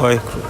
Like,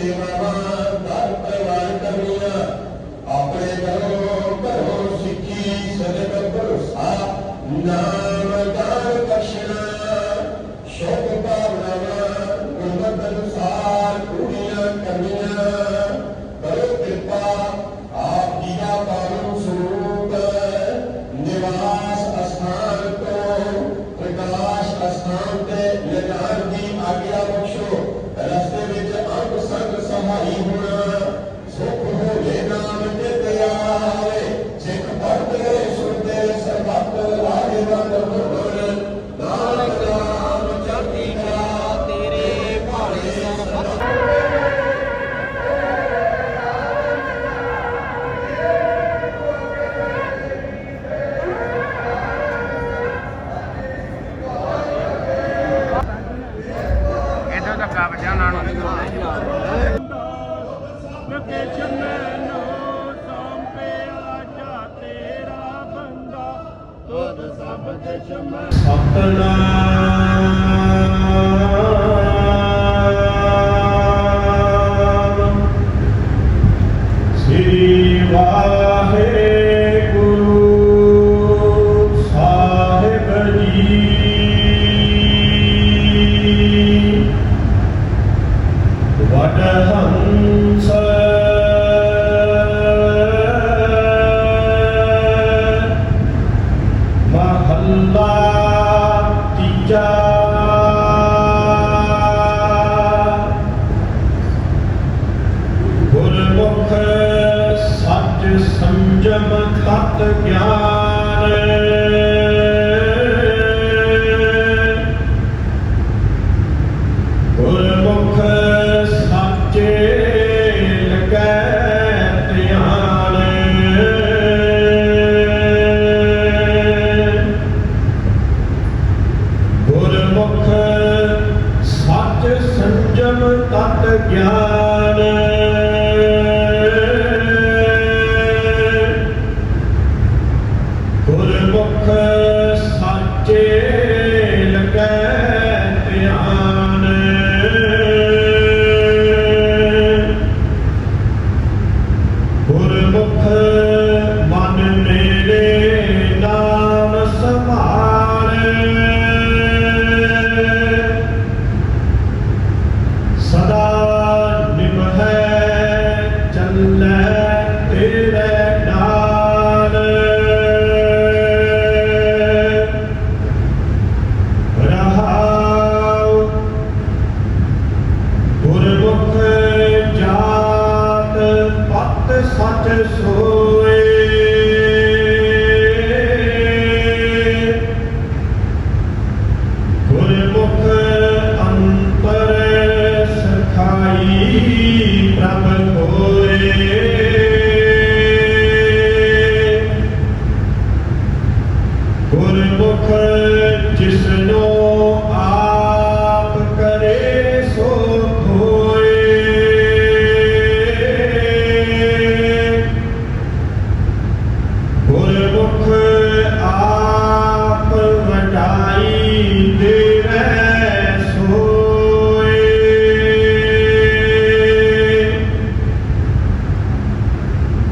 ਸੇਵਾਵਾਂ ਦਰ ਪਰਵਾਰ ਕਰਨੀਆਂ ਆਪਣੇ ਕਰੋ ਕਰੋ ਸਿੱਖੀ ਸਦਕ ਭਰੋਸਾ ਨਾਮ ਦਾਨ ਬਖਸ਼ਣਾ ਸ਼ੋਭ ਭਾਵਨਾਵਾਂ ਗੁਰਮਤ ਅਨੁਸਾਰ ਪੂਰੀਆਂ ਕਰਨੀਆਂ ਕਰੋ ਕਿਰਪਾ ਆਪ ਜੀ ਦਾ ਪਾਵਨ ਸਰੂਪ ਨਿਵਾਸ ਅਸਥਾਨ ਤੋਂ ਪ੍ਰਕਾਸ਼ ਅਸਥਾਨ ਤੇ ਲਿਜਾਣ Up the line.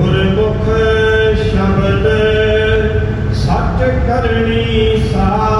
ਗੁਰਮੁਖ ਸ਼ਬਦ ਸੱਚ ਕਰਨੀ ਸਾ